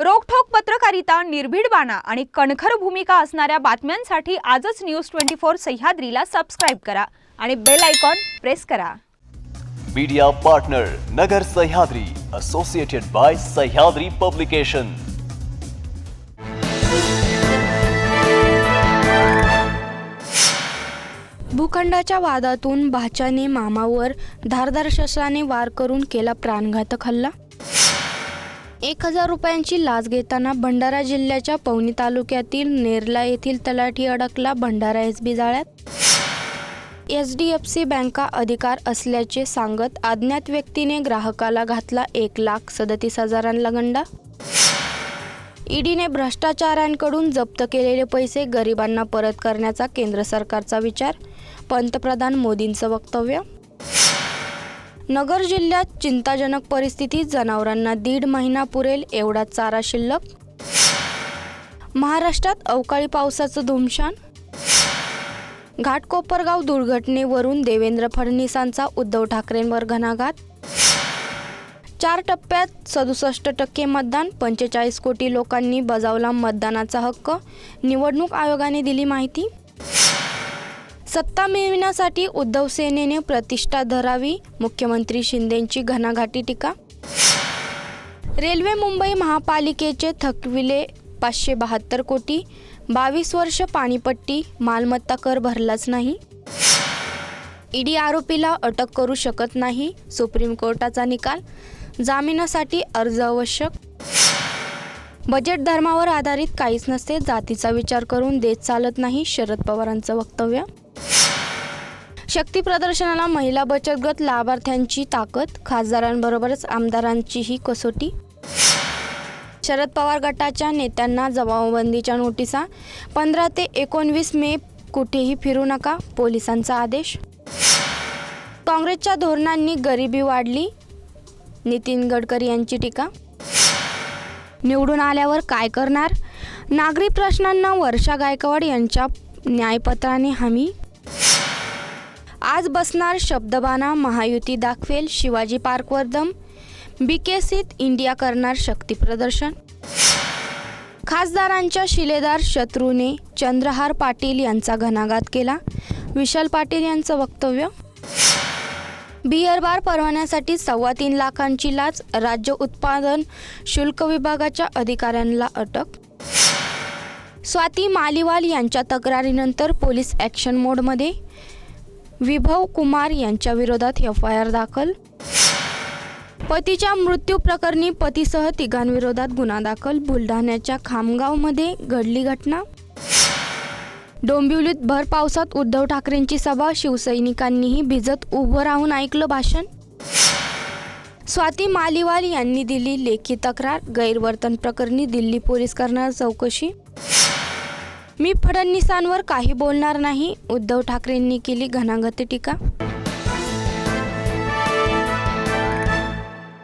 रोखठोक पत्रकारिता निर्भीड बाणा आणि कणखर भूमिका असणाऱ्या बातम्यांसाठी आजच न्यूज ट्वेंटी फोर सह्याद्रीला सबस्क्राईब करा आणि बेल आयकॉन प्रेस करा. Media partner Nagar Sahyadri associated by Sahyadri publication भूखंडाच्या वादातून भाच्याने मामावर धारदार शस्त्राने वार करून केला प्राणघातक हल्ला? एक हजार रुपयांची लाच घेताना भंडारा जिल्ह्याच्या पवनी तालुक्यातील नेरला येथील तलाठी अडकला भंडारा एस बी जाळ्यात. एच डी एफ सी बँका अधिकार असल्याचे सांगत अज्ञात व्यक्तीने ग्राहकाला घातला एक लाख सदतीस हजारांना गंडा. ईडीने भ्रष्टाचारांकडून जप्त केलेले पैसे गरिबांना परत करण्याचा केंद्र सरकारचा विचार. पंतप्रधान मोदींचं वक्तव्य. नगर जिल्ह्यात चिंताजनक परिस्थितीत जनावरांना दीड महिना पुरेल एवढा चारा शिल्लक. महाराष्ट्रात अवकाळी पावसाचं धुमशान. घाटकोपरगाव दुर्घटनेवरून देवेंद्र फडणवीसांचा उद्धव ठाकरेंवर घणाघात. चार टप्प्यात सदुसष्ट टक्के मतदान पंचेचाळीस कोटी लोकांनी बजावला मतदानाचा हक्क. निवडणूक आयोगाने दिली माहिती. सत्ता मिळविण्यासाठी उद्धव सेनेने प्रतिष्ठा धरावी मुख्यमंत्री शिंदेंची घणाघाटी टीका. रेल्वे मुंबई महापालिकेचे थकविले पाचशे बहात्तर कोटी बावीस वर्ष पाणीपट्टी मालमत्ता कर भरलाच नाही. ईडी आरोपीला अटक करू शकत नाही सुप्रीम कोर्टाचा निकाल जामिनासाठी अर्ज आवश्यक. बजेट धर्मावर आधारित काहीच नसते जातीचा विचार करून देत चालत नाही शरद पवारांचं वक्तव्य. शक्ती प्रदर्शनाला महिला बचत गट लाभार्थ्यांची ताकद खासदारांबरोबरच आमदारांचीही कसोटी. शरद पवार गटाच्या नेत्यांना जमावबंदीच्या नोटिसा पंधरा ते एकोणवीस मे कुठेही फिरू नका पोलिसांचा आदेश. काँग्रेसच्या धोरणांनी गरिबी वाढली नितीन गडकरी यांची टीका. निवडून आल्यावर काय करणार? नागरी प्रश्नांना वर्षा गायकवाड यांच्या न्यायपत्राने हमी आज बसणार शब्दबाना महायुती दाखवेल शिवाजी पार्कवर दम. बीकेसीत इंडिया करणार शक्तीप्रदर्शन खासदारांच्या शिलेदार शत्रूने चंद्रहार पाटील यांचा घणाघात केला. विशाल पाटील यांचं वक्तव्य. बिअर बार परवान्यासाठी सव्वा तीन लाखांची लाच. राज्य उत्पादन शुल्क विभागाच्या अधिकाऱ्यांना अटक. स्वाती मालिवाल यांच्या तक्रारीनंतर पोलीस ॲक्शन मोडमध्ये. विभव कुमार यांच्या विरोधात एफ आय आर दाखल. पतीच्या मृत्यू प्रकरणी पतीसह तिघांविरोधात गुन्हा दाखल. बुलढाण्याच्या खामगावमध्ये घडली घटना. डोंबिवलीत भर पावसात उद्धव ठाकरेंची सभा. शिवसैनिकांनीही भिजत उभं राहून ऐकलं भाषण. स्वाती मालिवाल यांनी दिली लेखी तक्रार. गैरवर्तन प्रकरणी दिल्ली पोलीस करणार चौकशी. मी फडणवीसांवर काही बोलणार नाही. उद्धव ठाकरेंनी केली घणाघाती टीका?